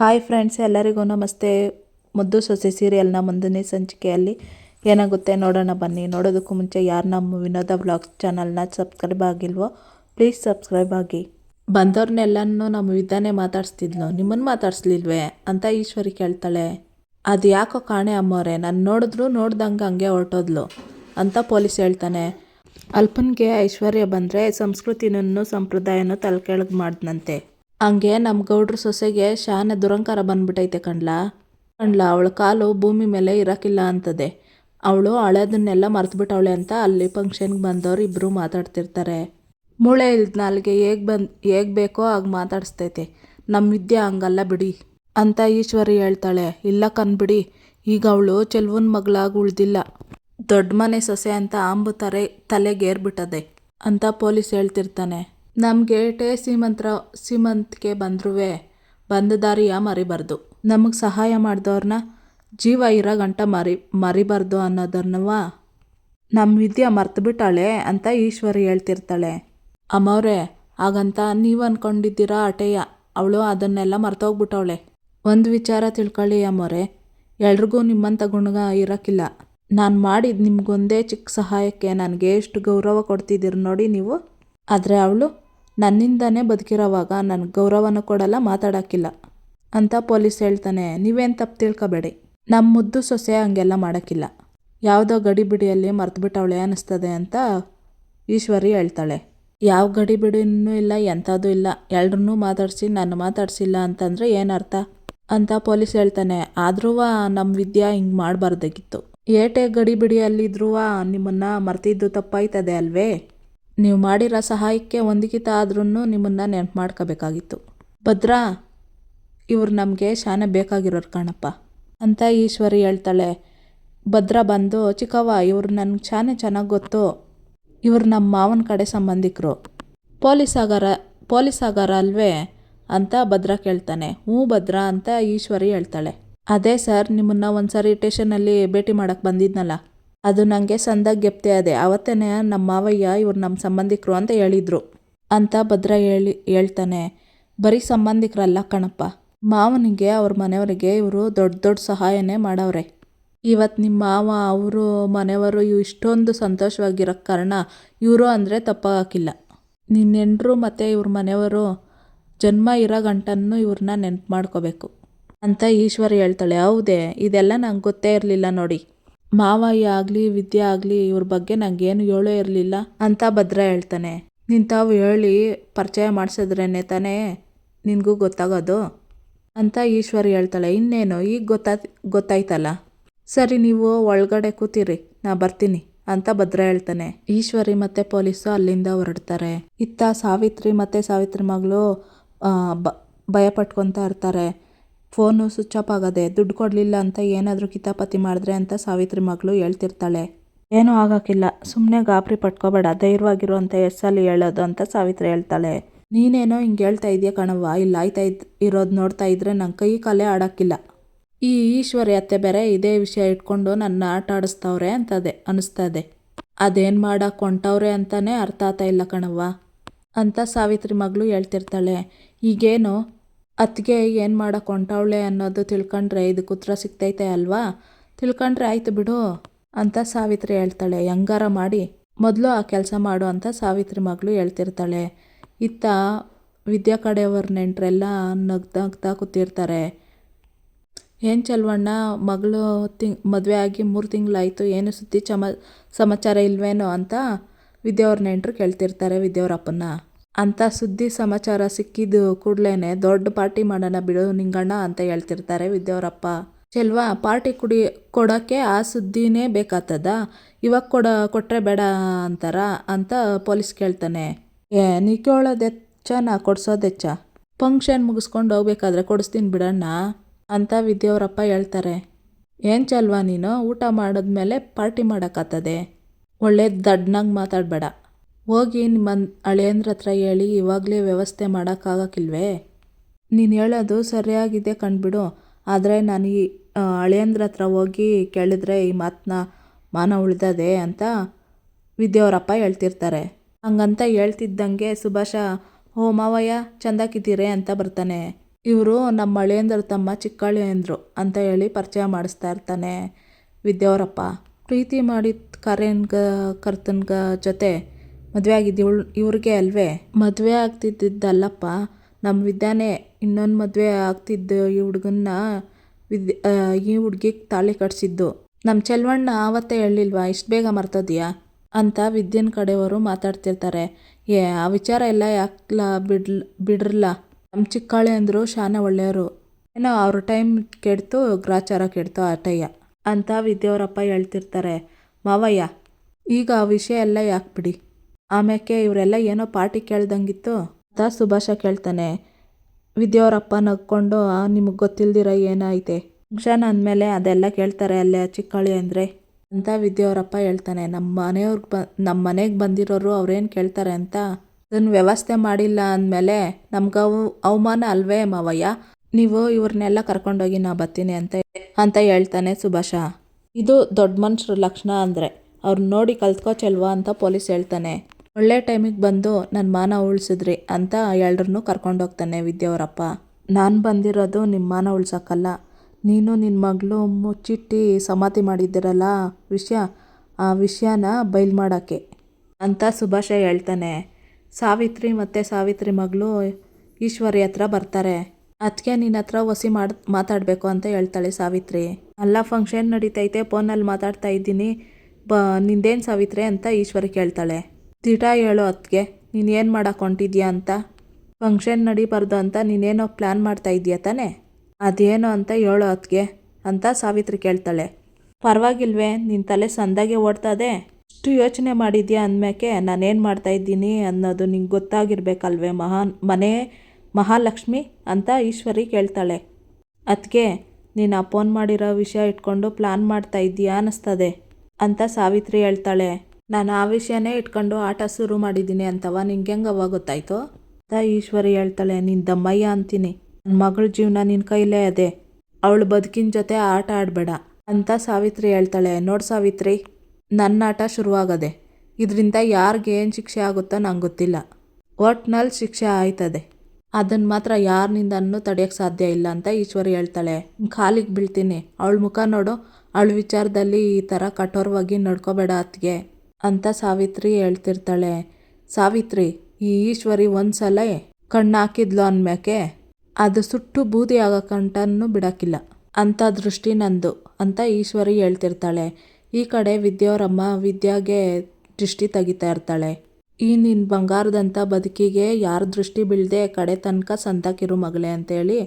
Hi friends ಎಲ್ಲರಿಗೂ ನಮಸ್ತೆ. ಮುದ್ದು ಸೊಸೆ ಸೀರಿಯಲ್ನ ಮುಂದಿನ ಸಂಚಿಕೆಯಲ್ಲಿ ಏನಾಗುತ್ತೆ ನೋಡೋಣ ಬನ್ನಿ. ನೋಡೋದಕ್ಕೂ ಮುಂಚೆ ಯಾರು ನಮ್ಮ ವಿನೋದ ವ್ಲಾಗ್ಸ್ ಚಾನಲ್ನ ಸಬ್ಸ್ಕ್ರೈಬ್ ಆಗಿಲ್ವೋ ಪ್ಲೀಸ್ ಸಬ್ಸ್ಕ್ರೈಬ್ ಆಗಿ. ಬಂದವ್ರನ್ನೆಲ್ಲನೂ ನಮ್ಮ ವಿಧಾನೇ ಮಾತಾಡ್ಸ್ತಿದ್ಲು. ನಿಮ್ಮನ್ನು ಮಾತಾಡಿಸ್ಲಿಲ್ವೇ ಅಂತ ಈಶ್ವರಿ ಕೇಳ್ತಾಳೆ. ಅದು ಯಾಕೋ ಕಾಣೆ ಅಮ್ಮವ್ರೆ, ನಾನು ನೋಡಿದ್ರು ನೋಡ್ದಂಗೆ ಹಂಗೆ ಹೊರಟೋದ್ಲು ಅಂತ ಪೊಲೀಸ್ ಹೇಳ್ತಾನೆ. ಅಲ್ಪನ್ಗೆ ಐಶ್ವರ್ಯ ಬಂದರೆ ಸಂಸ್ಕೃತಿನೂ ಸಂಪ್ರದಾಯನೂ ತಲೆಕೆಳಗೆ ಮಾಡ್ದಂತೆ ಹಂಗೆ ನಮ್ಮ ಗೌಡ್ರ ಸೊಸೆಗೆ ಶಾನೆ ದುರಂಕಾರ ಬಂದ್ಬಿಟ್ಟೈತೆ ಕಣ್ಲಾ. ಕಣ್ಲಾ, ಅವಳ ಕಾಲು ಭೂಮಿ ಮೇಲೆ ಇರೋಕ್ಕಿಲ್ಲ ಅಂತದೆ. ಅವಳು ಹಳೆದನ್ನೆಲ್ಲ ಮರೆತುಬಿಟ್ಟವಳೆ ಅಂತ ಅಲ್ಲಿ ಫಂಕ್ಷನ್ಗೆ ಬಂದವರು ಇಬ್ಬರು ಮಾತಾಡ್ತಿರ್ತಾರೆ. ಮೂಳೆ ಇಲ್ದ ನಾಲ್ಗೆ ಹೇಗೆ ಬಂದು, ಹೇಗೆ ಬೇಕೋ ಆಗ ಮಾತಾಡಿಸ್ತೈತೆ. ನಮ್ಮ ವಿದ್ಯೆ ಹಂಗಲ್ಲ ಬಿಡಿ ಅಂತ ಈಶ್ವರಿ ಹೇಳ್ತಾಳೆ. ಇಲ್ಲ ಕನ್ಬಿಡಿ ಈಗ ಅವಳು ಚೆಲ್ವನ್ ಮಗಳಾಗಿ ಉಳ್ದಿಲ್ಲ. ದೊಡ್ಡ ಮನೆ ಸೊಸೆ ಅಂತ ಆಂಬು ತರೆ ತಲೆಗೇರ್ಬಿಟ್ಟದೆ ಅಂತ ಪೊಲೀಸ್ ಹೇಳ್ತಿರ್ತಾನೆ. ನಮಗೆ ಟೆ ಸೀಮಂತ್ರ ಸೀಮಂತ್ಗೆ ಬಂದ್ರೂ ಬಂದ ದಾರಿಯ ಮರಿಬಾರ್ದು. ನಮಗೆ ಸಹಾಯ ಮಾಡಿದವ್ರನ್ನ ಜೀವ ಇರೋ ಗಂಟ ಮರಿ, ಮರಿಬಾರ್ದು ಅನ್ನೋದನ್ನವ ನಮ್ಮ ವಿದ್ಯೆ ಮರ್ತುಬಿಟ್ಟಾಳೆ ಅಂತ ಈಶ್ವರಿ ಹೇಳ್ತಿರ್ತಾಳೆ. ಅಮ್ಮವ್ರೆ, ಹಾಗಂತ ನೀವು ಅಂದ್ಕೊಂಡಿದ್ದೀರಾ ಅಟೆಯ? ಅವಳು ಅದನ್ನೆಲ್ಲ ಮರ್ತೋಗ್ಬಿಟ್ಟವಳೆ. ಒಂದು ವಿಚಾರ ತಿಳ್ಕೊಳ್ಳಿ ಅಮ್ಮವ್ರೆ. ಎಲ್ರಿಗೂ ನಿಮ್ಮಂಥ ಗುಣಗ ಇರೋಕ್ಕಿಲ್ಲ ನಾನು ಮಾಡಿದ ನಿಮಗೊಂದೇ ಚಿಕ್ಕ ಸಹಾಯಕ್ಕೆ ನನಗೆ ಎಷ್ಟು ಗೌರವ ಕೊಡ್ತಿದ್ದೀರಿ ನೋಡಿ ನೀವು. ಆದರೆ ಅವಳು ನನ್ನಿಂದನೇ ಬದುಕಿರೋವಾಗ ನನಗೆ ಗೌರವನ ಕೊಡಲ್ಲ, ಮಾತಾಡೋಕ್ಕಿಲ್ಲ. ಅಂತ ಪೊಲೀಸ್ ಹೇಳ್ತಾನೆ, ನೀವೇನು ತಪ್ಪು ತಿಳ್ಕೊಬೇಡಿ. ನಮ್ಮ ಮುದ್ದು ಸೊಸೆ ಹಂಗೆಲ್ಲ ಮಾಡೋಕ್ಕಿಲ್ಲ. ಯಾವುದೋ ಗಡಿಬಿಡಿಯಲ್ಲಿ ಮರ್ತುಬಿಟ್ಟವಳೆ ಅನ್ನಿಸ್ತದೆ ಅಂತ ಈಶ್ವರಿ ಹೇಳ್ತಾಳೆ. ಯಾವ ಗಡಿಬಿಡಿನೂ ಇಲ್ಲ ಎಂಥದ್ದು ಇಲ್ಲ. ಎಲ್ರನ್ನೂ ಮಾತಾಡಿಸಿ, ನಾನು ಮಾತಾಡಿಸಿಲ್ಲ ಅಂತಂದರೆ ಏನರ್ಥ ಅಂತ ಪೊಲೀಸ್ ಹೇಳ್ತಾನೆ, ಆದ್ರೂ ನಮ್ಮ ವಿದ್ಯಾ ಹಿಂಗೆ ಮಾಡಬಾರ್ದಾಗಿತ್ತು. ಏಟೆ ಗಡಿಬಿಡಿಯಲ್ಲಿದ್ರೂ ನಿಮ್ಮನ್ನು ಮರ್ತಿದ್ದು ತಪ್ಪಾಯ್ತದೆ ಅಲ್ವೇ? ನೀವು ಮಾಡಿರೋ ಸಹಾಯಕ್ಕೆ ಒಂದಿಗಿತ ಆದ್ರೂ ನಿಮ್ಮನ್ನು ನೆನಪು ಮಾಡ್ಕೋಬೇಕಾಗಿತ್ತು. ಭದ್ರಾ, ಇವ್ರು ನಮಗೆ ಶಾನೆ ಬೇಕಾಗಿರೋರು ಕಣಪ್ಪ. ಅಂತ ಈಶ್ವರಿ ಹೇಳ್ತಾಳೆ. ಭದ್ರ ಬಂದು, ಚಿಕ್ಕವ್ವ, ಇವ್ರು ನನಗೆ ಶಾನೆ ಚೆನ್ನಾಗಿ ಗೊತ್ತು. ಇವ್ರು ನಮ್ಮ ಮಾವನ ಕಡೆ ಸಂಬಂಧಿಕರು. ಪೊಲೀಸ್ ಆಗಾರ ಪೊಲೀಸ್ ಆಗಾರ ಅಲ್ವೇ? ಅಂತ ಭದ್ರ ಕೇಳ್ತಾನೆ. ಹ್ಞೂ ಭದ್ರ ಅಂತ ಈಶ್ವರಿ ಹೇಳ್ತಾಳೆ. ಅದೇ ಸರ್, ನಿಮ್ಮನ್ನು ಒಂದು ಸಾರಿ ಟೇಷನಲ್ಲಿ ಭೇಟಿ ಮಾಡೋಕ್ಕೆ ಬಂದಿದ್ನಲ್ಲ. ಅದು ನನಗೆ ಸಂದಾಗ ಗೆಪ್ತೆ ಅದೇ. ಅವತ್ತೇ ನಮ್ಮ ಮಾವಯ್ಯ ಇವ್ರು ನಮ್ಮ ಸಂಬಂಧಿಕರು ಅಂತ ಹೇಳಿದರು. ಅಂತ ಭದ್ರ ಹೇಳಿ, ಹೇಳ್ತಾನೆ, ಬರೀ ಸಂಬಂಧಿಕರಲ್ಲ ಕಣಪ್ಪ. ಮಾವನಿಗೆ, ಅವ್ರ ಮನೆಯವರಿಗೆ ಇವರು ದೊಡ್ಡ ದೊಡ್ಡ ಸಹಾಯನೇ ಮಾಡವ್ರೆ. ಇವತ್ತು ನಿಮ್ಮ ಮಾವ, ಅವರು, ಮನೆಯವರು ಇವು ಇಷ್ಟೊಂದು ಸಂತೋಷವಾಗಿರೋ ಕಾರಣ ಇವರು ಅಂದರೆ ತಪ್ಪಾಗಿಲ್ಲ ನಿನ್ನೆಂಡರು ಮತ್ತು ಇವ್ರ ಮನೆಯವರು ಜನ್ಮ ಇರೋ ಗಂಟನ್ನು ಇವ್ರನ್ನ ನೆನ್ಪು ಮಾಡ್ಕೋಬೇಕು. ಅಂತ ಈಶ್ವರ ಹೇಳ್ತಾಳೆ. ಹೌದೇ, ಇದೆಲ್ಲ ನಂಗೆ ಗೊತ್ತೇ ಇರಲಿಲ್ಲ ನೋಡಿ. ಮಾವಯ್ಯ ಆಗಲಿ, ವಿದ್ಯೆ ಆಗಲಿ, ಇವ್ರ ಬಗ್ಗೆ ನಂಗೇನು ಹೇಳೋ ಇರಲಿಲ್ಲ ಅಂತ ಭದ್ರ ಹೇಳ್ತಾನೆ. ನೀನು ತಾವು ಹೇಳಿ ಪರಿಚಯ ಮಾಡಿಸಿದ್ರೇನೆ ತಾನೇ ನಿನಗೂ ಗೊತ್ತಾಗೋದು ಅಂತ ಈಶ್ವರಿ ಹೇಳ್ತಾಳೆ. ಇನ್ನೇನು, ಈಗ ಗೊತ್ತಾ, ಗೊತ್ತಾಯ್ತಲ್ಲ? ಸರಿ, ನೀವು ಒಳಗಡೆ ಕೂತಿರಿ, ನಾ ಬರ್ತೀನಿ ಅಂತ ಭದ್ರ ಹೇಳ್ತಾನೆ. ಈಶ್ವರಿ ಮತ್ತು ಪೊಲೀಸು ಅಲ್ಲಿಂದ ಹೊರಡ್ತಾರೆ. ಇತ್ತ ಸಾವಿತ್ರಿ ಮತ್ತು ಸಾವಿತ್ರಿ ಮಗಳು ಬ ಭಯ ಪಟ್ಕೊತಾ ಇರ್ತಾರೆ. ಫೋನು ಸ್ವಿಚ್ ಆಫ್ ಆಗದೆ ದುಡ್ಡು ಕೊಡಲಿಲ್ಲ ಅಂತ ಏನಾದರೂ ಕಿತಾಪತಿ ಮಾಡಿದ್ರೆ ಅಂತ ಸಾವಿತ್ರಿ ಮಗಳು ಹೇಳ್ತಿರ್ತಾಳೆ. ಏನೂ ಆಗೋಕ್ಕಿಲ್ಲ ಸುಮ್ಮನೆ ಗಾಬರಿ ಪಟ್ಕೋಬೇಡ. ಧೈರ್ಯವಾಗಿರು ಅಂತ ಎಷ್ಟು ಸಲ ಹೇಳೋದು ಅಂತ ಸಾವಿತ್ರಿ ಹೇಳ್ತಾಳೆ. ನೀನೇನೋ ಹಿಂಗೆ ಹೇಳ್ತಾ ಇದೆಯಾ ಕಣವ್ವ? ಇಲ್ಲಿ, ಆಯ್ತಾ ಇದ್ ಇರೋದು ನೋಡ್ತಾ ಇದ್ರೆ ನನ್ನ ಕೈ ಕಲೆ ಆಡೋಕ್ಕಿಲ್ಲ. ಈ ಈಶ್ವರಿ ಅತ್ತೆ ಬೇರೆ ಇದೇ ವಿಷಯ ಇಟ್ಕೊಂಡು ನನ್ನ ಆಟ ಆಡಿಸ್ತವ್ರೆ ಅಂತದೆ ಅನಿಸ್ತದೆ. ಅದೇನು ಮಾಡಕ್ಕೆ ಹೊಂಟವ್ರೆ ಅಂತಲೇ ಅರ್ಥ ಆಗ್ತಾ ಇಲ್ಲ ಕಣವ್ವ. ಅಂತ ಸಾವಿತ್ರಿ ಮಗಳು ಹೇಳ್ತಿರ್ತಾಳೆ. ಈಗೇನು? ಅತ್ತಿಗೆ ಏನು ಮಾಡೋಕೆ ಹೊಂಟವಳೆ ಅನ್ನೋದು ತಿಳ್ಕೊಂಡ್ರೆ ಇದಕ್ಕೆ ಉತ್ತರ ಸಿಗ್ತೈತೆ ಅಲ್ವಾ? ತಿಳ್ಕೊಂಡ್ರೆ ಆಯ್ತು ಬಿಡು ಅಂತ ಸಾವಿತ್ರಿ ಹೇಳ್ತಾಳೆ. ಹೆಂಗಾರ ಮಾಡಿ ಮೊದಲು ಆ ಕೆಲಸ ಮಾಡು ಅಂತ ಸಾವಿತ್ರಿ ಮಗಳು ಹೇಳ್ತಿರ್ತಾಳೆ. ಇತ್ತ ವಿದ್ಯಾ ಕಡೆಯವ್ರ ನೆಂಟರೆಲ್ಲ ನಗ್ತಾ ಕೂತಿರ್ತಾರೆ. ಏನು ಚಲ್ವಣ್ಣ, ಮಗಳು ತಿಂಗ್, ಮದುವೆ ಆಗಿ ಮೂರು ತಿಂಗಳಾಯಿತು, ಏನು ಸುದ್ದಿ ಚಮ, ಸಮಾಚಾರ ಇಲ್ವೇನೋ ಅಂತ ವಿದ್ಯಾವ್ರ ನೆಂಟರು ಕೇಳ್ತಿರ್ತಾರೆ ವಿದ್ಯಾವ್ರ ಅಂತ ಸುದ್ದಿ ಸಮಾಚಾರ ಸಿಕ್ಕಿದ ಕೂಡಲೇ ದೊಡ್ಡ ಪಾರ್ಟಿ ಮಾಡೋಣ ಬಿಡು ನಿಂಗಣ್ಣ ಅಂತ ಹೇಳ್ತಿರ್ತಾರೆ ವಿದ್ಯಾವರಪ್ಪ. ಚೆಲ್ವಾ, ಪಾರ್ಟಿ ಕುಡಿ ಕೊಡೋಕ್ಕೆ ಆ ಸುದ್ದಿನೇ ಬೇಕಾತದ? ಇವಾಗ ಕೊಡ ಕೊಟ್ಟರೆ ಬೇಡ ಅಂತಾರ ಅಂತ ಪೊಲೀಸ್ ಕೇಳ್ತಾನೆ. ಏ, ನೀ ಕೇಳೋದೆಚ್ಚ ನಾ ಕೊಡ್ಸೋದೆಚ್ಚ ಫಂಕ್ಷನ್ ಮುಗಿಸ್ಕೊಂಡು ಹೋಗ್ಬೇಕಾದ್ರೆ ಕೊಡಿಸ್ತೀನಿ ಬಿಡಣ್ಣ ಅಂತ ವಿದ್ಯಾವರಪ್ಪ ಹೇಳ್ತಾರೆ. ಏನು ಚಲ್ವಾ ನೀನು? ಊಟ ಮಾಡಿದ್ಮೇಲೆ ಪಾರ್ಟಿ ಮಾಡೋಕ್ಕಾಗ್ತದೆ ಒಳ್ಳೆ ದಡ್ಡನಾಗ ಮಾತಾಡಬೇಡ. ಹೋಗಿ ನಿಮ್ಮ ಅಳಿಯಂದ್ರ ಹತ್ರ ಹೇಳಿ ಇವಾಗಲೇ ವ್ಯವಸ್ಥೆ ಮಾಡೋಕ್ಕಾಗಕ್ಕಿಲ್ವೇ? ನೀನು ಹೇಳೋದು ಸರಿಯಾಗಿದೆ ಕಂಡುಬಿಡು ಆದರೆ ನಾನು ಈ ಅಳಿಯಂದ್ರ ಹತ್ರ ಹೋಗಿ ಕೇಳಿದ್ರೆ ಈ ಮಾತನ್ನ ಮಾನ ಉಳಿದದೆ ಅಂತ ವಿದ್ಯಾವರಪ್ಪ ಹೇಳ್ತಿರ್ತಾರೆ. ಹಂಗಂತ ಹೇಳ್ತಿದ್ದಂಗೆ ಸುಭಾಷ ಓ ಮಾವಯ್ಯ ಅಂತ ಬರ್ತಾನೆ. ಇವರು ನಮ್ಮ ಅಳಿಯಂದ್ರ ತಮ್ಮ ಚಿಕ್ಕಳಿಯಂದ್ರು ಅಂತ ಹೇಳಿ ಪರಿಚಯ ಮಾಡಿಸ್ತಾ ಇರ್ತಾನೆ ವಿದ್ಯಾವರಪ್ಪ ಪ್ರೀತಿ ಮಾಡಿದ ಕರೆನ್ಗ, ಕರ್ತನ್ಗ ಜೊತೆ ಮದುವೆ ಆಗಿದ್ದು ಇವಳು ಇವ್ರಿಗೆ ಅಲ್ವೇ? ಮದುವೆ ಆಗ್ತಿದ್ದಲ್ಲಪ್ಪ ನಮ್ಮ ವಿದ್ಯಾನೇ ಇನ್ನೊಂದು ಮದುವೆ ಆಗ್ತಿದ್ದು ಈ ಹುಡುಗನ್ನ ವಿದ್ಯ ಈ ಹುಡ್ಗಿಗೆ ತಾಳಿ ಕಟ್ಸಿದ್ದು. ನಮ್ಮ ಚೆಲ್ವಣ್ಣ ಆವತ್ತೇ ಹೇಳಿಲ್ವಾ ಇಷ್ಟು ಬೇಗ ಮರ್ತೋದ್ಯಾ? ಅಂತ ವಿದ್ಯನ್ ಕಡೆಯವರು ಮಾತಾಡ್ತಿರ್ತಾರೆ. ಏ, ಆ ವಿಚಾರ ಎಲ್ಲ ಯಾಕಲ್ಲ ಬಿಡ್ಲ ಬಿಡ್ರಲ್ಲ? ನಮ್ಮ ಚಿಕ್ಕಾಳೆ ಅಂದರು ಶಾನೆ ಒಳ್ಳೆಯವರು. ಏನೋ ಅವ್ರ ಟೈಮ್ ಕೆಡ್ತು, ಗ್ರಾಚಾರ ಕೆಡ್ತು ಆಟಯ್ಯ ಅಂತ ವಿದ್ಯಾವರಪ್ಪ ಹೇಳ್ತಿರ್ತಾರೆ. ಮಾವಯ್ಯ, ಈಗ ಆ ವಿಷಯ ಎಲ್ಲ ಯಾಕೆ ಬಿಡಿ? ಆಮ್ಯಾಕೆ ಇವರೆಲ್ಲ ಏನೋ ಪಾರ್ಟಿ ಕೇಳ್ದಂಗಿತ್ತು? ಅಂತ ಸುಭಾಷ ಕೇಳ್ತಾನೆ, ವಿದ್ಯಾವರಪ್ಪ ನಗ್ಕೊಂಡು ನಿಮಗೆ ಗೊತ್ತಿಲ್ದಿರ ಏನೈತೆ ಫಂಕ್ಷನ್ ಅಂದಮೇಲೆ ಅದೆಲ್ಲ ಕೇಳ್ತಾರೆ, ಅಲ್ಲೇ ಚಿಕ್ಕಳಿ ಅಂದರೆ? ಅಂತ ವಿದ್ಯಾವರಪ್ಪ ಹೇಳ್ತಾನೆ ನಮ್ಮ ಮನೆಯವ್ರಿಗೆ ಬ ನಮ್ಮ ಮನೆಗೆ ಬಂದಿರೋರು ಅವ್ರೇನು ಕೇಳ್ತಾರೆ ಅಂತ? ಅದನ್ನು ವ್ಯವಸ್ಥೆ ಮಾಡಿಲ್ಲ ಅಂದಮೇಲೆ ನಮ್ಗೆ ಅವು, ಅವಮಾನ ಅಲ್ವೇ ಮಾವಯ್ಯ? ನೀವು ಇವ್ರನ್ನೆಲ್ಲ ಕರ್ಕೊಂಡೋಗಿ ನಾ ಬರ್ತೀನಿ ಅಂತ ಅಂತ ಹೇಳ್ತಾನೆ ಸುಭಾಷ. ಇದು ದೊಡ್ಡ ಮನುಷ್ಯರ ಲಕ್ಷಣ ಅಂದರೆ ಅವ್ರನ್ನ ನೋಡಿ ಕಲ್ತ್ಕೋಚಲ್ವಾ ಅಂತ ಪೊಲೀಸ್ ಹೇಳ್ತಾನೆ. ಒಳ್ಳೆ ಟೈಮಿಗೆ ಬಂದು ನನ್ನ ಮಾನ ಉಳಿಸಿದ್ರಿ ಅಂತ ಎಲ್ರನ್ನೂ ಕರ್ಕೊಂಡೋಗ್ತಾನೆ ವಿದ್ಯಾವರಪ್ಪ ನಾನು ಬಂದಿರೋದು ನಿಮ್ಮ ಮಾನ ಉಳ್ಸೋಕ್ಕಲ್ಲ. ನೀನು ನಿನ್ನ ಮಗಳು ಮುಚ್ಚಿಟ್ಟು ಸಮಾಧಿ ಮಾಡಿದ್ದೀರಲ್ಲ ವಿಷಯ, ಆ ವಿಷಯನ ಬಯಲು ಮಾಡೋಕ್ಕೆ ಅಂತ ಸುಭಾಷ ಹೇಳ್ತಾನೆ. ಸಾವಿತ್ರಿ ಮತ್ತು ಸಾವಿತ್ರಿ ಮಗಳು ಈಶ್ವರಿ ಹತ್ರ ಬರ್ತಾರೆ. ಅದಕ್ಕೆ ನಿನ್ನ ಹತ್ರ ಒಸಿ ಮಾಡಿ, ಮಾತಾಡಬೇಕು ಅಂತ ಹೇಳ್ತಾಳೆ ಸಾವಿತ್ರಿ. ಅಲ್ಲ ಫಂಕ್ಷನ್ ನಡೀತೈತೆ ಫೋನಲ್ಲಿ ಮಾತಾಡ್ತಾ ಇದ್ದೀನಿ. ಬ, ನಿಂದೇನು ಸಾವಿತ್ರಿ ಅಂತ ಈಶ್ವರಿ ಕೇಳ್ತಾಳೆ. ದಿಟ ಹೇಳು ಅದಕ್ಕೆ ನೀನು ಏನು ಅಂತ? ಫಂಕ್ಷನ್ ನಡಿಬಾರ್ದು ಅಂತ ನೀನೇನೋ ಪ್ಲ್ಯಾನ್ ಮಾಡ್ತಾ ಇದೀಯ ತಾನೇ? ಅದೇನೋ ಅಂತ ಹೇಳು ಅದಕ್ಕೆ ಅಂತ ಸಾವಿತ್ರಿ ಕೇಳ್ತಾಳೆ. ಪರವಾಗಿಲ್ವೇ ನಿನ್ನ ತಲೆ ಸಂದಾಗೆ ಓಡ್ತದೆ ಇಷ್ಟು ಯೋಚನೆ ಮಾಡಿದ್ಯಾ ಅಂದಮೇಕೆ ನಾನೇನು ಮಾಡ್ತಾ ಇದ್ದೀನಿ ಅನ್ನೋದು ನಿಂಗೆ ಗೊತ್ತಾಗಿರ್ಬೇಕಲ್ವೇ ಮಹಾನ್, ಮನೆ ಮಹಾಲಕ್ಷ್ಮಿ ಅಂತ ಈಶ್ವರಿ ಕೇಳ್ತಾಳೆ. ಅದಕ್ಕೆ ನೀನು ಫೋನ್ ಮಾಡಿರೋ ವಿಷಯ ಇಟ್ಕೊಂಡು ಪ್ಲ್ಯಾನ್ ಮಾಡ್ತಾ ಇದ್ದೀಯಾ ಅನ್ನಿಸ್ತದೆ ಅಂತ ಸಾವಿತ್ರಿ ಹೇಳ್ತಾಳೆ. ನಾನು ಆ ವಿಷಯನೇ ಇಟ್ಕೊಂಡು ಆಟ ಶುರು ಮಾಡಿದ್ದೀನಿ ಅಂತವ ನಿಂಗೆ ಹೆಂಗೆ ಗೊತ್ತಾಯ್ತು? ಅಂತ ಈಶ್ವರಿ ಹೇಳ್ತಾಳೆ ನಿನ್ನ ದಮ್ಮಯ್ಯ ಅಂತೀನಿ. ನನ್ನ ಮಗಳ ಜೀವನ ನಿನ್ನ ಕೈಲೇ ಅದೆ. ಅವಳು ಬದುಕಿನ ಜೊತೆ ಆಟ ಆಡಬೇಡ ಅಂತ ಸಾವಿತ್ರಿ ಹೇಳ್ತಾಳೆ. ನೋಡು ಸಾವಿತ್ರಿ ನನ್ನ ಆಟ ಶುರುವಾಗದೆ. ಇದರಿಂದ ಯಾರಿಗೆ ಏನು ಶಿಕ್ಷೆ ಆಗುತ್ತೋ ನಂಗೆ ಗೊತ್ತಿಲ್ಲ. ಒಟ್ನಲ್ಲಿ ಶಿಕ್ಷೆ ಆಯ್ತದೆ. ಅದನ್ನು ಮಾತ್ರ ಯಾರಿನಿಂದನೂ ತಡೆಯೋಕ್ಕೆ ಸಾಧ್ಯ ಇಲ್ಲ ಅಂತ ಈಶ್ವರಿ ಹೇಳ್ತಾಳೆ. ಕಾಲಿಗೆ ಬೀಳ್ತೀನಿ. ಅವಳ ಮುಖ ನೋಡು. ಅವಳ ವಿಚಾರದಲ್ಲಿ ಈ ಥರ ಕಠೋರವಾಗಿ ನಡ್ಕೋಬೇಡ ಅತ್ತಿಗೆ. ಅಂತ ಸಾವಿತ್ರಿ ಹೇಳ್ತಿರ್ತಾಳೆ. ಸಾವಿತ್ರಿ, ಈ ಈಶ್ವರಿ ಒಂದ್ಸಲ ಕಣ್ಣು ಹಾಕಿದ್ಲು ಅನ್ಮ್ಯಾಕೆ? ಅದು ಸುಟ್ಟು ಬೂದಿ ಆಗೋ ಕಂಟನ್ನು ಬಿಡೋಕ್ಕಿಲ್ಲ. ಅಂತ ದೃಷ್ಟಿ ನಂದು, ಅಂತ ಈಶ್ವರಿ ಹೇಳ್ತಿರ್ತಾಳೆ. ಈ ಕಡೆ ವಿದ್ಯಾವರಮ್ಮ ವಿದ್ಯಾಗೆ ದೃಷ್ಟಿ ತೆಗಿತಾ ಇರ್ತಾಳೆ. ಈ ನಿನ್ನ ಬಂಗಾರದಂಥ ಬದುಕಿಗೆ ಯಾರ ದೃಷ್ಟಿ ಬೀಳದೆ ಕಡೆ ತನಕ ಸಂತಕಿರು ಮಗಳೇ ಅಂತೇಳಿ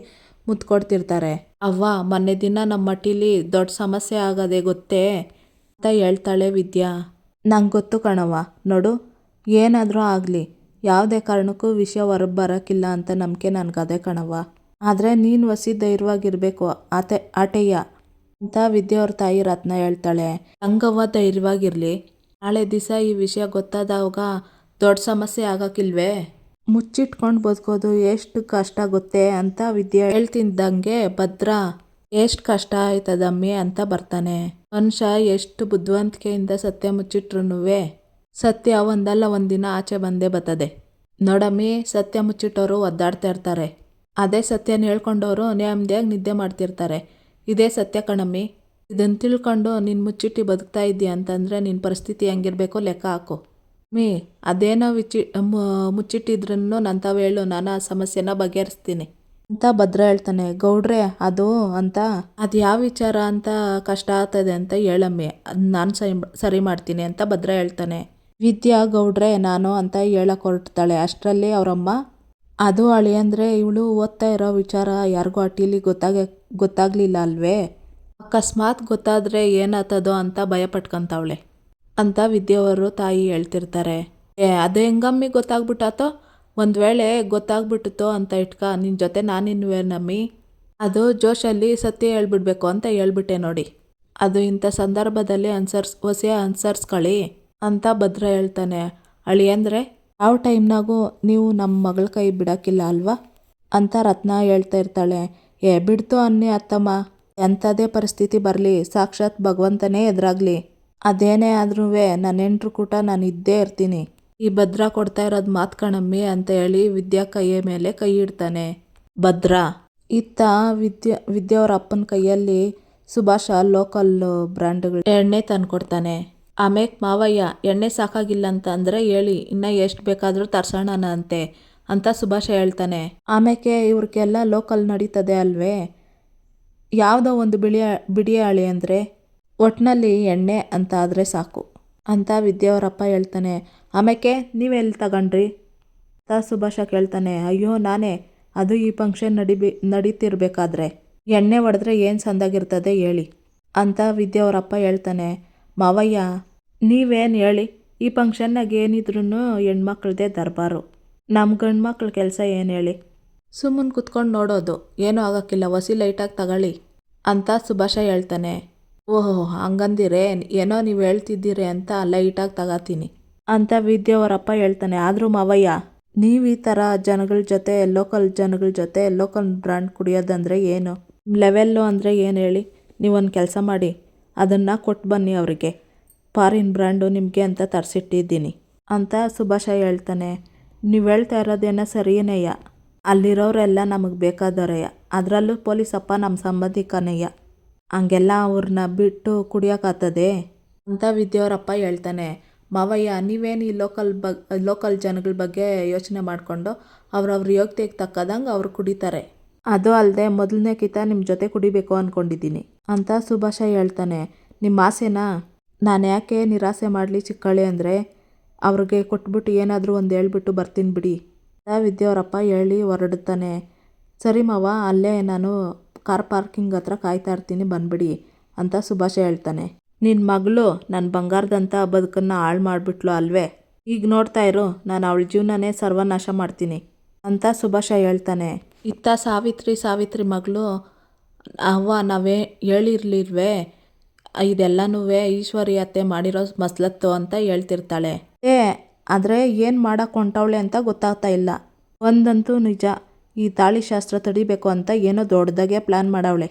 ಮುತ್ಕೊಡ್ತಿರ್ತಾರೆ. ಅವ್ವ, ಮೊನ್ನೆ ದಿನ ನಮ್ಮ ಮಟ್ಟಿಲಿ ದೊಡ್ಡ ಸಮಸ್ಯೆ ಆಗದೆ ಗೊತ್ತೇ? ಅಂತ ಹೇಳ್ತಾಳೆ ವಿದ್ಯಾ. ನಂಗೆ ಗೊತ್ತು ಕಣವ್ವ. ನೋಡು, ಏನಾದರೂ ಆಗಲಿ, ಯಾವುದೇ ಕಾರಣಕ್ಕೂ ವಿಷಯ ಹೊರಗೆ ಬರೋಕ್ಕಿಲ್ಲ ಅಂತ ನಂಬಿಕೆ ನನಗದೆ ಕಣವ್ವ. ಆದರೆ ನೀನು ವಸಿ ಧೈರ್ಯವಾಗಿರಬೇಕು, ಆತೆ ಆಟೆಯ ಅಂತ ವಿದ್ಯಾ ಅವ್ರ ತಾಯಿ ರತ್ನ ಹೇಳ್ತಾಳೆ. ಹಂಗವ್ವ, ಧೈರ್ಯವಾಗಿರಲಿ. ನಾಳೆ ದಿವಸ ಈ ವಿಷಯ ಗೊತ್ತಾದಾಗ ದೊಡ್ಡ ಸಮಸ್ಯೆ ಆಗೋಕ್ಕಿಲ್ವೇ? ಮುಚ್ಚಿಟ್ಕೊಂಡು ಬದುಕೋದು ಎಷ್ಟು ಕಷ್ಟ ಗೊತ್ತೇ ಅಂತ ವಿದ್ಯೆ ಹೇಳ್ತಿದ್ದಂಗೆ ಭದ್ರ ಎಷ್ಟು ಕಷ್ಟ ಆಯ್ತದಮ್ಮಿ ಅಂತ ಬರ್ತಾನೆ. ಮನುಷ್ಯ ಎಷ್ಟು ಬುದ್ಧಿವಂತಿಕೆಯಿಂದ ಸತ್ಯ ಮುಚ್ಚಿಟ್ರುನುವೆ. ಸತ್ಯ ಒಂದಲ್ಲ ಒಂದಿನ ಆಚೆ ಬಂದೇ ಬರ್ತದೆ. ನೋಡಮ್ಮಿ, ಸತ್ಯ ಮುಚ್ಚಿಟ್ಟವರು ಒದ್ದಾಡ್ತಾ ಇರ್ತಾರೆ. ಅದೇ ಸತ್ಯನ ಹೇಳ್ಕೊಂಡವರು ನೆಮ್ಮದಿಯಾಗಿ ನಿದ್ದೆ ಮಾಡ್ತಿರ್ತಾರೆ. ಇದೇ ಸತ್ಯ ಕಣಮ್ಮಿ. ಇದನ್ನು ತಿಳ್ಕೊಂಡು ನೀನು ಮುಚ್ಚಿಟ್ಟು ಬದುಕ್ತಾ ಇದ್ದೀಯ ಅಂತಂದರೆ ನಿನ್ನ ಪರಿಸ್ಥಿತಿ ಹೆಂಗಿರ್ಬೇಕೋ ಲೆಕ್ಕ ಹಾಕು. ಮೀ, ಅದೇನೋ ವಿಚಿ ಮುಚ್ಚಿಟ್ಟಿದ್ರೂ ನಾನು ಹೇಳು, ನಾನು ಆ ಸಮಸ್ಯೆನ ಬಗೆಹರಿಸ್ತೀನಿ. ಅಂತ ಭದ್ರ ಹೇಳ್ತಾನೆ, ಗೌಡ್ರೆ, ಅದು ಅಂತ, ಅದು ಯಾವ ವಿಚಾರ ಅಂತ ಕಷ್ಟ ಆಗ್ತದೆ ಅಂತ ಹೇಳಮ್ಮಿ ಅದು ನಾನು ಸರಿ ಸರಿ ಮಾಡ್ತೀನಿ ಅಂತ ಭದ್ರ ಹೇಳ್ತಾನೆ. ವಿದ್ಯಾ, ಗೌಡ್ರೆ, ನಾನು ಅಂತ ಹೇಳಕ್ಕೆ ಹೊರಡ್ತಾಳೆ ಅಷ್ಟರಲ್ಲಿ ಅವರಮ್ಮ, ಅದು ಅಳಿ ಅಂದರೆ ಇವಳು ಓದ್ತಾ ಇರೋ ವಿಚಾರ ಯಾರಿಗೂ ಅಟೀಲಿ ಗೊತ್ತಾಗ, ಗೊತ್ತಾಗ್ಲಿಲ್ಲ ಅಲ್ವೇ? ಅಕಸ್ಮಾತ್ ಗೊತ್ತಾದರೆ ಏನಾಗ್ತದೋ ಅಂತ ಭಯ ಪಟ್ಕೊಂತಾವಳೆ ಅಂತ ವಿದ್ಯಾವರು ತಾಯಿ ಹೇಳ್ತಿರ್ತಾರೆ. ಏ, ಅದು ಹೆಂಗಮ್ಮಿ ಗೊತ್ತಾಗ್ಬಿಟ್ಟಾತೋ ಒಂದು ವೇಳೆ ಗೊತ್ತಾಗ್ಬಿಟ್ಟಿತೋ ಅಂತ ಇಟ್ಕ ನಿನ್ನ ಜೊತೆ ನಾನಿನ್ವೇ ನಮ್ಮಿ? ಅದು ಜೋಶಲ್ಲಿ ಸತ್ಯ ಹೇಳ್ಬಿಡ್ಬೇಕು ಅಂತ ಹೇಳ್ಬಿಟ್ಟೆ ನೋಡಿ. ಅದು ಇಂಥ ಸಂದರ್ಭದಲ್ಲಿ ಅನ್ಸರ್ಸ್ ಹೊಸ ಅನ್ಸರ್ಸ್ಕೊಳ್ಳಿ ಅಂತ ಭದ್ರ ಹೇಳ್ತಾನೆ. ಅಳಿ ಅಂದರೆ ಯಾವ ಟೈಮ್ನಾಗೂ ನೀವು ನಮ್ಮ ಮಗಳ ಕೈ ಬಿಡೋಕ್ಕಿಲ್ಲ ಅಲ್ವಾ? ಅಂತ ರತ್ನ ಹೇಳ್ತಾ ಇರ್ತಾಳೆ. ಏ, ಬಿಡ್ತು ಅನ್ನಿ ಅತ್ತಮ್ಮ. ಎಂಥದೇ ಪರಿಸ್ಥಿತಿ ಬರಲಿ, ಸಾಕ್ಷಾತ್ ಭಗವಂತನೇ ಎದುರಾಗಲಿ. ಅದೇನೇ ಆದ್ರೂ ನನ್ನ ಹೆಂಡ್ರು ಕೂಟ ನಾನು ಇದ್ದೇ ಇರ್ತೀನಿ. ಈ ಭದ್ರ ಕೊಡ್ತಾ ಇರೋದು ಮಾತು ಕಣಮ್ಮಿ ಅಂತ ಹೇಳಿ ವಿದ್ಯಾ ಕೈಯ ಮೇಲೆ ಕೈ ಇಡ್ತಾನೆ. ಭದ್ರ. ಇತ್ತ ವಿದ್ಯಾ ಅವ್ರ ಅಪ್ಪನ ಕೈಯಲ್ಲಿ ಸುಭಾಷ ಲೋಕಲ್ ಬ್ರ್ಯಾಂಡ್ಗಳು ಎಣ್ಣೆ ತಂದ್ಕೊಡ್ತಾನೆ. ಆಮೇಲೆ ಮಾವಯ್ಯ, ಎಣ್ಣೆ ಸಾಕಾಗಿಲ್ಲ ಅಂತ ಅಂದರೆ ಹೇಳಿ, ಇನ್ನ ಎಷ್ಟು ಬೇಕಾದರೂ ತರ್ಸೋಣ ಅಂತೆ ಅಂತ ಸುಭಾಷ ಹೇಳ್ತಾನೆ. ಆಮೇಲೆ ಇವ್ರಿಗೆಲ್ಲ ಲೋಕಲ್ ನಡೀತದೆ ಅಲ್ವೇ? ಯಾವುದೋ ಒಂದು ಬಿಳಿಯ, ಬಿಡಿಯಾಳಿ ಅಂದರೆ ಒಟ್ಟಿನಲ್ಲಿ ಎಣ್ಣೆ ಅಂತ ಆದರೆ ಸಾಕು. ಅಂತ ವಿದ್ಯಾವರಪ್ಪ ಹೇಳ್ತಾನೆ. ಆಮೇಲೆ ನೀವೆಲ್ಲಿ ತಗೊಂಡ್ರಿ? ಅಂತ ಸುಭಾಷ ಕೇಳ್ತಾನೆ. ಅಯ್ಯೋ, ನಾನೇ. ಅದು ಈ ಫಂಕ್ಷನ್ ನಡಿಬಿ, ನಡೀತಿರ್ಬೇಕಾದ್ರೆ. ಎಣ್ಣೆ ಹೊಡೆದ್ರೆ ಏನು ಸಂದಾಗಿರ್ತದೆ ಹೇಳಿ. ಅಂತ ವಿದ್ಯಾವರಪ್ಪ ಹೇಳ್ತಾನೆ. ಮಾವಯ್ಯ, ನೀವೇನು ಹೇಳಿ? ಈ ಫಂಕ್ಷನ್ನಾಗ ಏನಿದ್ರೂ ಹೆಣ್ಮಕ್ಳದೇ ದರ್ಬಾರು. ನಮ್ಮ ಗಂಡ್ಮಕ್ಳ ಕೆಲಸ ಏನು ಹೇಳಿ? ಸುಮ್ಮನೆ ಕುತ್ಕೊಂಡು ನೋಡೋದು. ಏನೂ ಆಗೋಕ್ಕಿಲ್ಲ. ಹೊಸಿ ಲೈಟಾಗಿ ತಗೊಳ್ಳಿ. ಅಂತ ಸುಭಾಷ ಹೇಳ್ತಾನೆ. ಓಹೋ, ಹಂಗಂದಿರೇ, ಏನೋ ನೀವು ಹೇಳ್ತಿದ್ದೀರಿ ಅಂತ ಲೈಟಾಗಿ ತಗೋತೀನಿ. ಅಂತ ವಿದ್ಯಾವರಪ್ಪ ಹೇಳ್ತಾನೆ. ಆದರೂ ಮಾವಯ್ಯ, ನೀವು ಈ ಥರ ಜನಗಳ ಜೊತೆ, ಲೋಕಲ್ ಜನಗಳ ಜೊತೆ, ಲೋಕಲ್ ಬ್ರ್ಯಾಂಡ್ ಕುಡಿಯೋದಂದರೆ ಏನು? ಲೆವೆಲ್ಲು ಅಂದರೆ ಏನು ಹೇಳಿ? ನೀವೊಂದು ಕೆಲಸ ಮಾಡಿ, ಅದನ್ನು ಕೊಟ್ಟು ಬನ್ನಿ ಅವರಿಗೆ. ಫಾರಿನ್ ಬ್ರ್ಯಾಂಡು ನಿಮಗೆ ಅಂತ ತರಿಸಿಟ್ಟಿದ್ದೀನಿ ಅಂತ ಸುಭಾಷ ಹೇಳ್ತಾನೆ. ನೀವು ಹೇಳ್ತಾ ಇರೋದೇನೋ ಸರಿಯೇನಯ್ಯ? ಅಲ್ಲಿರೋರೆಲ್ಲ ನಮಗೆ ಬೇಕಾದವರಯ್ಯ ಅದರಲ್ಲೂ ಪೊಲೀಸಪ್ಪ ನಮ್ಮ ಸಂಬಂಧಿಕನಯ್ಯ. ಹಂಗೆಲ್ಲ ಅವ್ರನ್ನ ಬಿಟ್ಟು ಕುಡಿಯೋಕ್ಕಾಗ್ತದೆ ಅಂತ ವಿದ್ಯಾವರಪ್ಪ ಹೇಳ್ತಾನೆ. ಮಾವಯ್ಯ, ನೀವೇನು ಈ ಲೋಕಲ್ ಬಗ್ ಲೋಕಲ್ ಜನಗಳ ಬಗ್ಗೆ ಯೋಚನೆ ಮಾಡಿಕೊಂಡು ಅವ್ರವ್ರ ಯೋಗ್ಯತೆಗೆ ತಕ್ಕದಂಗೆ ಅವ್ರು ಕುಡಿತಾರೆ. ಅದು ಅಲ್ಲದೆ ಮೊದಲನೇ ಕಿತ ನಿಮ್ಮ ಜೊತೆ ಕುಡಿಬೇಕು ಅಂದ್ಕೊಂಡಿದ್ದೀನಿ ಅಂತ ಸುಭಾಷ ಹೇಳ್ತಾನೆ. ನಿಮ್ಮ ಆಸೆನಾ? ನಾನು ಯಾಕೆ ನಿರಾಸೆ ಮಾಡಲಿ ಚಿಕ್ಕಳೆ ಅಂದರೆ? ಅವ್ರಿಗೆ ಕೊಟ್ಬಿಟ್ಟು ಏನಾದರೂ ಒಂದು ಹೇಳ್ಬಿಟ್ಟು ಬರ್ತೀನಿ ಬಿಡಿ. ಅಂತ ವಿದ್ಯಾವರಪ್ಪ ಹೇಳಿ ಹೊರಡುತ್ತಾನೆ. ಸರಿ ಮಾವ, ಅಲ್ಲೇ ನಾನು ಕಾರ್ ಪಾರ್ಕಿಂಗ್ ಹತ್ರ ಕಾಯ್ತಾ ಇರ್ತೀನಿ, ಬಂದ್ಬಿಡಿ ಅಂತ ಸುಭಾಷ ಹೇಳ್ತಾನೆ. ನಿನ್ನ ಮಗಳು ನನ್ನ ಬಂಗಾರದಂಥ ಬದುಕನ್ನು ಹಾಳು ಮಾಡಿಬಿಟ್ಲು ಅಲ್ವೇ? ಈಗ ನೋಡ್ತಾ ಇರು, ನಾನು ಅವಳ ಜೀವನನೇ ಸರ್ವನಾಶ ಮಾಡ್ತೀನಿ ಅಂತ ಸುಭಾಷ ಹೇಳ್ತಾನೆ. ಇತ್ತ ಸಾವಿತ್ರಿ ಸಾವಿತ್ರಿ ಮಗಳು, ಅವ್ವ ನಾವೇ ಹೇಳಿರ್ಲಿಲ್ವೇ? ಇದೆಲ್ಲನೂ ಈಶ್ವರಿ ಅತ್ತೆ ಮಾಡಿರೋ ಮಸ್ಲತ್ತು ಅಂತ ಹೇಳ್ತಿರ್ತಾಳೆ. ಏ, ಆದರೆ ಏನು ಮಾಡಕ್ಕೆ ಹೊಂಟವಳೆ ಅಂತ ಗೊತ್ತಾಗ್ತಾ ಇಲ್ಲ. ಒಂದಂತೂ ನಿಜ. ಈ ತಾಳಿ ಶಾಸ್ತ್ರ ತಡಿಬೇಕು ಅಂತ ಏನೋ ದೊಡ್ಡದಾಗೆ ಪ್ಲ್ಯಾನ್ ಮಾಡವಳೆ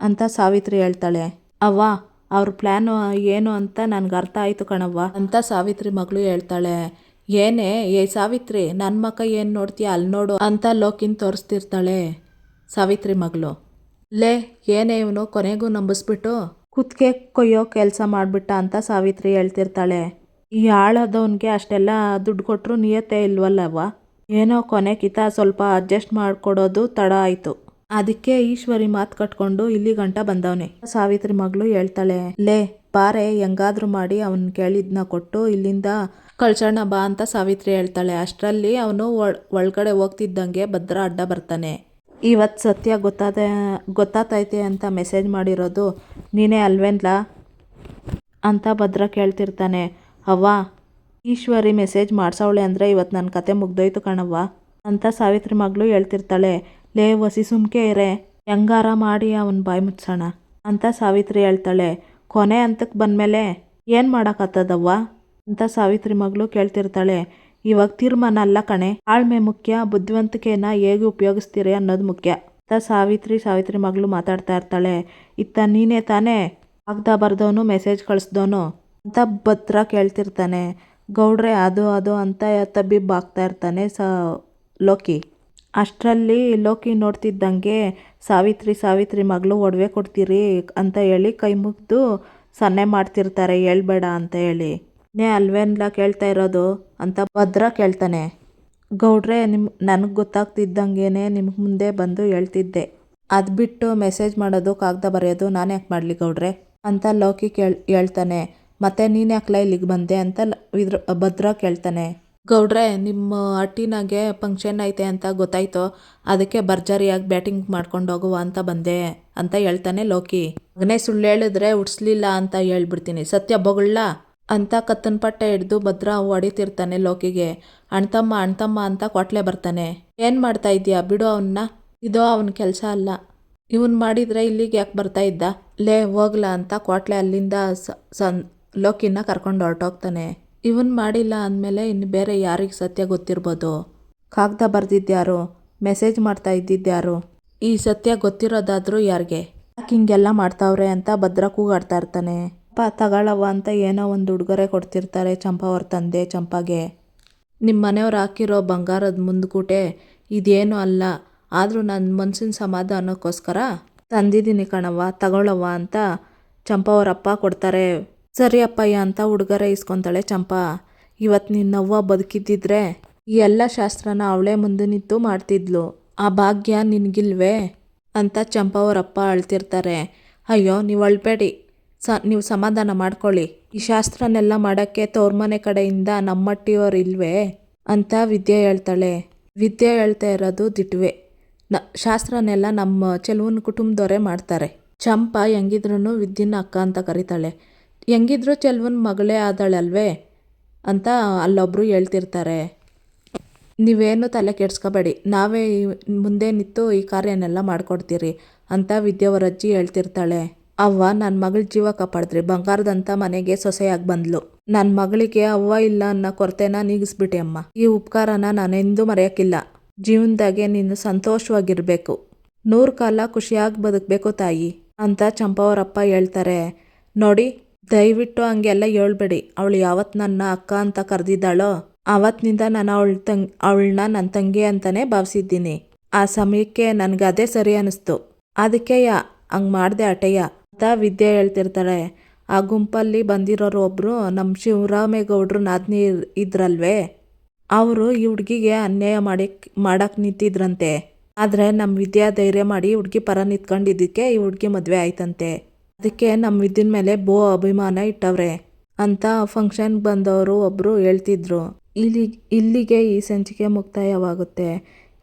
ಅಂತ ಸಾವಿತ್ರಿ ಹೇಳ್ತಾಳೆ. ಅವ್ವ, ಅವ್ರ ಪ್ಲ್ಯಾನು ಏನು ಅಂತ ನನಗೆ ಅರ್ಥ ಆಯಿತು ಕಣವ್ವ ಅಂತ ಸಾವಿತ್ರಿ ಮಗಳು ಹೇಳ್ತಾಳೆ. ಏನೇ, ಏ ಸಾವಿತ್ರಿ ನನ್ನ ಮಕ್ಕ ಏನು ನೋಡ್ತೀಯ ಅಲ್ಲಿ ನೋಡು ಅಂತ ಲೋಕಿನ್ ತೋರಿಸ್ತಿರ್ತಾಳೆ ಸಾವಿತ್ರಿ ಮಗಳು. ಲೇ, ಏನೇ ಇವನು ಕೊನೆಗೂ ನಂಬಿಸ್ಬಿಟ್ಟು ಕುತ್ತಿಗೆ ಕೊಯ್ಯೋ ಕೆಲಸ ಮಾಡಿಬಿಟ್ಟ ಅಂತ ಸಾವಿತ್ರಿ ಹೇಳ್ತಿರ್ತಾಳೆ. ಈ ಆಳದವನಿಗೆ ಅಷ್ಟೆಲ್ಲ ದುಡ್ಡು ಕೊಟ್ಟರು ನಿಯತ್ತೆ ಇಲ್ವಲ್ಲವ್ವ? ಏನೋ ಕೊನೆ ಕಿತ ಸ್ವಲ್ಪ ಅಡ್ಜಸ್ಟ್ ಮಾಡ್ಕೊಡೋದು ತಡ ಆಯ್ತು. ಅದಕ್ಕೆ ಈಶ್ವರಿ ಮಾತು ಕಟ್ಕೊಂಡು ಇಲ್ಲಿ ಗಂಟ ಬಂದವನೆ. ಸಾವಿತ್ರಿ ಮಗಳು ಹೇಳ್ತಾಳೆ, ಲೇ, ಬಾರೆ, ಹೆಂಗಾದ್ರೂ ಮಾಡಿ ಅವನ್ ಕೇಳಿದ್ನ ಕೊಟ್ಟು ಇಲ್ಲಿಂದ ಕಳ್ಸೋಣ ಬಾ ಅಂತ ಸಾವಿತ್ರಿ ಹೇಳ್ತಾಳೆ. ಅಷ್ಟರಲ್ಲಿ ಅವನು ಒಳಗಡೆ ಹೋಗ್ತಿದ್ದಂಗೆ ಭದ್ರ ಅಡ್ಡ ಬರ್ತಾನೆ. ಇವತ್ತು ಸತ್ಯ ಗೊತ್ತಾದ, ಗೊತ್ತಾತೈತೆ ಅಂತ ಮೆಸೇಜ್ ಮಾಡಿರೋದು, ನೀನೇ ಅಲ್ವೇನ್ಲಾ? ಅಂತ ಭದ್ರ ಕೇಳ್ತಿರ್ತಾನೆ. ಅವ್ವ ಈಶ್ವರಿ ಮೆಸೇಜ್ ಮಾಡ್ಸವಳೆ ಅಂದರೆ ಇವತ್ತು ನನ್ನ ಕತೆ ಮುಗ್ದೋಯ್ತು ಕಣವ್ವ ಅಂತ ಸಾವಿತ್ರಿ ಮಗಳು ಹೇಳ್ತಿರ್ತಾಳೆ. ಲೇ ವಸಿ ಸುಮ್ಕೆ ಇರೆ, ಹೆಂಗಾರ ಮಾಡಿ ಅವನ ಬಾಯಿ ಮುಚ್ಚೋಣ ಅಂತ ಸಾವಿತ್ರಿ ಹೇಳ್ತಾಳೆ. ಕೊನೆ ಹಂತಕ್ಕೆ ಬಂದಮೇಲೆ ಏನು ಮಾಡೋಕ್ಕತ್ತದವ್ವ ಅಂತ ಸಾವಿತ್ರಿ ಮಗಳು ಕೇಳ್ತಿರ್ತಾಳೆ. ಇವಾಗ ತೀರ್ಮಾನ ಅಲ್ಲ ಕಣೆ ಆಳ್ಮೆ ಮುಖ್ಯ, ಬುದ್ಧಿವಂತಿಕೆನ ಹೇಗೆ ಉಪಯೋಗಿಸ್ತೀರಿ ಅನ್ನೋದು ಮುಖ್ಯ ಅಂತ ಸಾವಿತ್ರಿ ಸಾವಿತ್ರಿ ಮಗಳು ಮಾತಾಡ್ತಾ ಇರ್ತಾಳೆ. ಇತ್ತ ನೀನೇ ತಾನೇ ಆಗ್ದಾ ಬರ್ದವನು ಮೆಸೇಜ್ ಕಳಿಸ್ದವನು ಅಂತ ಭದ್ರ ಕೇಳ್ತಿರ್ತಾನೆ. ಗೌಡ್ರೆ ಅದು ಅದು ಅಂತ ತಬ್ಬಿಬ್ಬಾಗ್ತಾ ಇರ್ತಾನೆ ಸ, ಲೋಕಿ. ಅಷ್ಟರಲ್ಲಿ ಲೋಕಿ ನೋಡ್ತಿದ್ದಂಗೆ, ಸಾವಿತ್ರಿ ಸಾವಿತ್ರಿ ಮಗಳು ಒಡವೆ ಕೊಡ್ತೀರಿ ಅಂತ ಹೇಳಿ ಕೈ ಮುಗಿದು ಸನ್ನೆ ಮಾಡ್ತಿರ್ತಾರೆ, ಹೇಳ್ಬೇಡ ಅಂತ ಹೇಳಿ. ನೇ, ಅಲ್ವೇನ್ಲ ಕೇಳ್ತಾ ಇರೋದು ಅಂತ ಭದ್ರ ಕೇಳ್ತಾನೆ. ಗೌಡ್ರೆ, ನಿಮ್, ನನಗೆ ಗೊತ್ತಾಗ್ತಿದ್ದಂಗೆ ನಿಮ್ಗೆ ಮುಂದೆ ಬಂದು ಹೇಳ್ತಿದ್ದೆ. ಅದು ಬಿಟ್ಟು ಮೆಸೇಜ್ ಮಾಡೋದು, ಕಾಗ್ದ ಬರೆಯೋದು ನಾನು ಯಾಕೆ ಮಾಡಲಿ ಗೌಡ್ರೆ? ಅಂತ ಲೋಕಿ ಕೇಳ್, ಹೇಳ್ತಾನೆ. ಮತ್ತೆ ನೀನು ಯಾಕಲ ಇಲ್ಲಿಗೆ ಬಂದೆ ಅಂತ ಇದ್ರ ಭದ್ರ ಕೇಳ್ತಾನೆ. ಗೌಡ್ರೆ, ನಿಮ್ಮ ಹಟ್ಟಿನಾಗೆ ಫಂಕ್ಷನ್ ಐತೆ ಅಂತ ಗೊತ್ತಾಯ್ತು. ಅದಕ್ಕೆ ಭರ್ಜರಿಯಾಗಿ ಬ್ಯಾಟಿಂಗ್ ಮಾಡ್ಕೊಂಡು ಹೋಗುವ ಅಂತ ಬಂದೆ ಅಂತ ಹೇಳ್ತಾನೆ ಲೋಕಿ. ಮಗನೇ, ಸುಳ್ಳು ಹೇಳಿದ್ರೆ ಉಡ್ಸ್ಲಿಲ್ಲ ಅಂತ ಹೇಳ್ಬಿಡ್ತೀನಿ. ಸತ್ಯ ಬೊಗಳ್ಳ? ಅಂತ ಕತ್ತನ್ ಪಟ್ಟೆ ಹಿಡ್ದು ಭದ್ರ ಹೊಡಿತಿರ್ತಾನೆ ಲೋಕಿಗೆ. ಅಣ್ತಮ್ಮ ಅಣ್ತಮ್ಮ ಅಂತ ಕೊಟ್ಲೆ ಬರ್ತಾನೆ. ಏನು ಮಾಡ್ತಾ ಇದೀಯಾ? ಬಿಡು ಅವನ್ನ ಇದು ಅವನ ಕೆಲಸ ಅಲ್ಲ. ಇವನ್ ಮಾಡಿದ್ರೆ ಇಲ್ಲಿಗೆ ಯಾಕೆ ಬರ್ತಾ ಇದ್ದ? ಲೇ, ಹೋಗ್ಲ ಅಂತ ಕೊಟ್ಲೆ ಅಲ್ಲಿಂದ ಲೋಕಿನ ಕರ್ಕೊಂಡು ಹೊರಟೋಗ್ತಾನೆ. ಇವನ್ ಮಾಡಿಲ್ಲ ಅಂದಮೇಲೆ ಇನ್ನು ಬೇರೆ ಯಾರಿಗೆ ಸತ್ಯ ಗೊತ್ತಿರ್ಬೋದು? ಕಾಗ್ದ ಬರೆದಿದ್ದ್ಯಾರು ಮೆಸೇಜ್ ಮಾಡ್ತಾ ಇದ್ದಿದ್ಯಾರು? ಈ ಸತ್ಯ ಗೊತ್ತಿರೋದಾದರೂ ಯಾರಿಗೆ? ಯಾಕೆ ಹಿಂಗೆಲ್ಲ ಮಾಡ್ತಾವ್ರೆ? ಅಂತ ಭದ್ರ ಕೂಗಾಡ್ತಾ ಇರ್ತಾನೆ. ಅಪ್ಪ ತಗೊಳವ ಅಂತ ಏನೋ ಒಂದು ಉಡುಗೊರೆ ಕೊಡ್ತಿರ್ತಾರೆ ಚಂಪಾ ಅವ್ರ ತಂದೆ ಚಂಪಾಗೆ. ನಿಮ್ಮ ಮನೆಯವ್ರು ಹಾಕಿರೋ ಬಂಗಾರದ ಮುಂದ್ಕೂಟೆ ಇದೇನು ಅಲ್ಲ. ಆದರೂ ನನ್ನ ಮನ್ಸಿನ ಸಮಾಧಾನಕ್ಕೋಸ್ಕರ ತಂದಿದ್ದೀನಿ ಕಣವ್ವ, ತಗೊಳವ್ವ ಅಂತ ಚಂಪಾ ಅವರಪ್ಪ ಕೊಡ್ತಾರೆ. ಸರಿ ಅಪ್ಪಯ್ಯ ಅಂತ ಹುಡುಗರ ಇಸ್ಕೊತಾಳೆ ಚಂಪಾ. ಇವತ್ತು ನಿನ್ನವ್ವ ಬದುಕಿದ್ದಿದ್ರೆ ಈ ಎಲ್ಲ ಶಾಸ್ತ್ರನ ಅವಳೇ ಮುಂದೆ ನಿಂತು ಮಾಡ್ತಿದ್ಲು. ಆ ಭಾಗ್ಯ ನಿನಗಿಲ್ವೇ? ಅಂತ ಚಂಪಾ ಅವರಪ್ಪ ಅಳ್ತಿರ್ತಾರೆ. ಅಯ್ಯೋ, ನೀವು ಅಳ್ಬೇಡಿ. ಸ, ನೀವು ಸಮಾಧಾನ ಮಾಡ್ಕೊಳ್ಳಿ. ಈ ಶಾಸ್ತ್ರನೆಲ್ಲ ಮಾಡೋಕ್ಕೆ ತವ್ರ ಮನೆ ಕಡೆಯಿಂದ ನಮ್ಮಟ್ಟಿಯವ್ರು ಇಲ್ವೇ? ಅಂತ ವಿದ್ಯೆ ಹೇಳ್ತಾಳೆ. ವಿದ್ಯೆ ಹೇಳ್ತಾ ಇರೋದು ದಿಟ್ವೆ. ನ, ಶಾಸ್ತ್ರನೆಲ್ಲ ನಮ್ಮ ಚೆಲುವನ ಕುಟುಂಬದವರೇ ಮಾಡ್ತಾರೆ. ಚಂಪಾ ಹೆಂಗಿದ್ರೂ ವಿದ್ಯೆನ ಅಕ್ಕ ಅಂತ ಕರೀತಾಳೆ. ಹೆಂಗಿದ್ರು ಚೆಲ್ವನ್ ಮಗಳೇ ಆದಾಳಲ್ವೇ? ಅಂತ ಅಲ್ಲೊಬ್ಬರು ಹೇಳ್ತಿರ್ತಾರೆ. ನೀವೇನು ತಲೆ ಕೆಡ್ಸ್ಕೋಬೇಡಿ. ನಾವೇ ಮುಂದೆ ನಿಂತು ಈ ಕಾರ್ಯನೆಲ್ಲ ಮಾಡಿಕೊಡ್ತೀರಿ ಅಂತ ವಿದ್ಯಾವರಜ್ಜಿ ಹೇಳ್ತಿರ್ತಾಳೆ. ಅವ್ವ ನನ್ನ ಮಗಳ ಜೀವ ಕಾಪಾಡಿದ್ರಿ. ಬಂಗಾರದಂಥ ಮನೆಗೆ ಸೊಸೆಯಾಗಿ ಬಂದ್ಲು. ನನ್ನ ಮಗಳಿಗೆ ಅವ್ವ ಇಲ್ಲ ಅನ್ನೋ ಕೊರತೆನ ನೀಗಿಸ್ಬಿಟ್ಟೆ ಅಮ್ಮ. ಈ ಉಪಕಾರನ ನಾನೆಂದೂ ಮರೆಯೋಕ್ಕಿಲ್ಲ. ಜೀವನದಾಗೆ ನೀನು ಸಂತೋಷವಾಗಿರಬೇಕು. ನೂರು ಕಾಲ ಖುಷಿಯಾಗಿ ಬದುಕಬೇಕು ತಾಯಿ ಅಂತ ಚಂಪವರಪ್ಪ ಹೇಳ್ತಾರೆ. ನೋಡಿ ದಯವಿಟ್ಟು ಹಂಗೆಲ್ಲ ಹೇಳ್ಬೇಡಿ. ಅವಳು ಯಾವತ್ತು ನನ್ನ ಅಕ್ಕ ಅಂತ ಕರೆದಿದ್ದಾಳೋ ಆವತ್ತಿನಿಂದ ನಾನು ಅವಳ ತಂಗ್, ಅವಳನ್ನ ನನ್ನ ತಂಗಿ ಅಂತಲೇ ಭಾವಿಸಿದ್ದೀನಿ. ಆ ಸಮಯಕ್ಕೆ ನನಗೆ ಅದೇ ಸರಿ ಅನ್ನಿಸ್ತು ಅದಕ್ಕೆಯ ಹಂಗೆ ಮಾಡಿದೆ ಅಟಯ್ಯ. ಅಂತ ವಿದ್ಯೆ ಹೇಳ್ತಿರ್ತಾಳೆ. ಆ ಗುಂಪಲ್ಲಿ ಬಂದಿರೋರು ಒಬ್ಬರು ನಮ್ಮ ಶಿವರಾಮೇಗೌಡ್ರು ನಾದ್ನಿ ಇದ್ರಲ್ವೇ? ಅವರು ಈ ಹುಡುಗಿಗೆ ಅನ್ಯಾಯ ಮಾಡಿ ಮಾಡಕ್ಕೆ ನಿಂತಿದ್ರಂತೆ. ಆದರೆ ನಮ್ಮ ವಿದ್ಯಾ ಧೈರ್ಯ ಮಾಡಿ ಹುಡುಗಿ ಪರ ನಿಂತ್ಕೊಂಡಿದ್ದಕ್ಕೆ ಈ ಹುಡುಗಿ ಮದುವೆ ಆಯ್ತಂತೆ. ಅದಕ್ಕೆ ನಮ್ಮ ವಿದ್ಯನ ಮೇಲೆ ಬೋ ಅಭಿಮಾನ ಇಟ್ಟವ್ರೆ ಅಂತ ಫಂಕ್ಷನ್ಗೆ ಬಂದವರು ಒಬ್ಬರು ಹೇಳ್ತಿದ್ರು. ಇಲ್ಲಿ, ಇಲ್ಲಿಗೆ ಈ ಸಂಚಿಕೆ ಮುಕ್ತಾಯವಾಗುತ್ತೆ.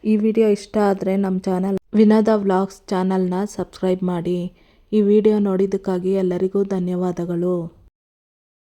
ಈ ವಿಡಿಯೋ ಇಷ್ಟ ಆದರೆ ನಮ್ಮ ಚಾನಲ್ ವಿನೋದ ವ್ಲಾಗ್ಸ್ ಚಾನಲ್ನ ಸಬ್ಸ್ಕ್ರೈಬ್ ಮಾಡಿ. ಈ ವಿಡಿಯೋ ನೋಡಿದ್ದಕ್ಕಾಗಿ ಎಲ್ಲರಿಗೂ ಧನ್ಯವಾದಗಳು.